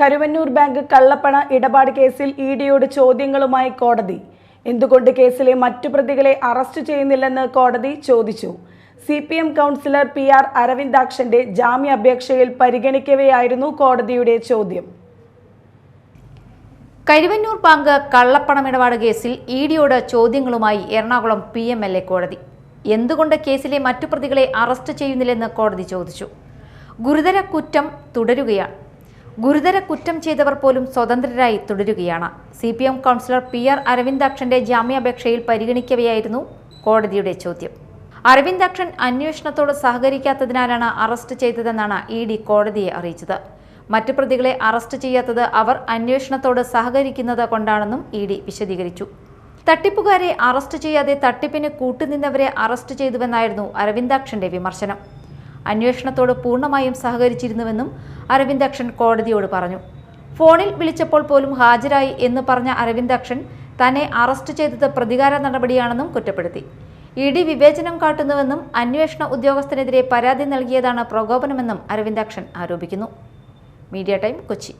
Karuvannur bank കള്ളപ്പണ ഇടപാട് കേസിൽ ഇ ഡിയോട് ചോദ്യങ്ങളുമായി കോടതി. എന്തുകൊണ്ട് കേസിലെ മറ്റു പ്രതികളെ അറസ്റ്റ് ചെയ്യുന്നില്ലെന്ന് കോടതി ചോദിച്ചു. C P M councillor P R അരവിന്ദാക്ഷന്റെ ജാമ്യാപേക്ഷയിൽ പരിഗണിക്കവെയായിരുന്നു കോടതിയുടെ ചോദ്യം. കരുവന്നൂർ ബാങ്ക് കള്ളപ്പണമിടപാട് കേസിൽ ഇ ഡിയോട് ചോദ്യങ്ങളുമായി Ernakulam P M L A കോടതി. എന്തുകൊണ്ട് കേസിലെ മറ്റു പ്രതികളെ അറസ്റ്റ് ചെയ്യുന്നില്ലെന്ന് കോടതി ചോദിച്ചു. ഗുരുതര കുറ്റം തുടരുകയാണ്. ഗുരുതര കുറ്റം ചെയ്തവർ പോലും സ്വതന്ത്രരായി തുടരുകയാണ്. C P M councillor P R അരവിന്ദാക്ഷന്റെ ജാമ്യാപേക്ഷയിൽ പരിഗണിക്കവെയായിരുന്നു കോടതിയുടെ ചോദ്യം. അരവിന്ദാക്ഷൻ അന്വേഷണത്തോട് സഹകരിക്കാത്തതിനാലാണ് അറസ്റ്റ് ചെയ്തതെന്നാണ് ഇ ഡി കോടതിയെ അറിയിച്ചത്. മറ്റു പ്രതികളെ അറസ്റ്റ് ചെയ്യാത്തത് അവർ അന്വേഷണത്തോട് സഹകരിക്കുന്നത് കൊണ്ടാണെന്നും ഇ ഡി വിശദീകരിച്ചു. തട്ടിപ്പുകാരെ അറസ്റ്റ് ചെയ്യാതെ തട്ടിപ്പിന് കൂട്ടുനിന്നവരെ അറസ്റ്റ് ചെയ്തുവെന്നായിരുന്നു അരവിന്ദാക്ഷന്റെ വിമർശനം. അന്വേഷണത്തോട് പൂർണമായും സഹകരിച്ചിരുന്നുവെന്നും അരവിന്ദാക്ഷൻ കോടതിയോട് പറഞ്ഞു. ഫോണിൽ വിളിച്ചപ്പോൾ പോലും ഹാജരായി എന്ന് പറഞ്ഞ അരവിന്ദാക്ഷൻ തന്നെ അറസ്റ്റ് ചെയ്തത് പ്രതികാര നടപടിയാണെന്നും കുറ്റപ്പെടുത്തി. ഇ ഡി വിവേചനം കാട്ടുന്നുവെന്നും അന്വേഷണ ഉദ്യോഗസ്ഥനെതിരെ പരാതി നൽകിയതാണ് പ്രകോപനമെന്നും അരവിന്ദാക്ഷൻ ആരോപിക്കുന്നു. Media time Kochi.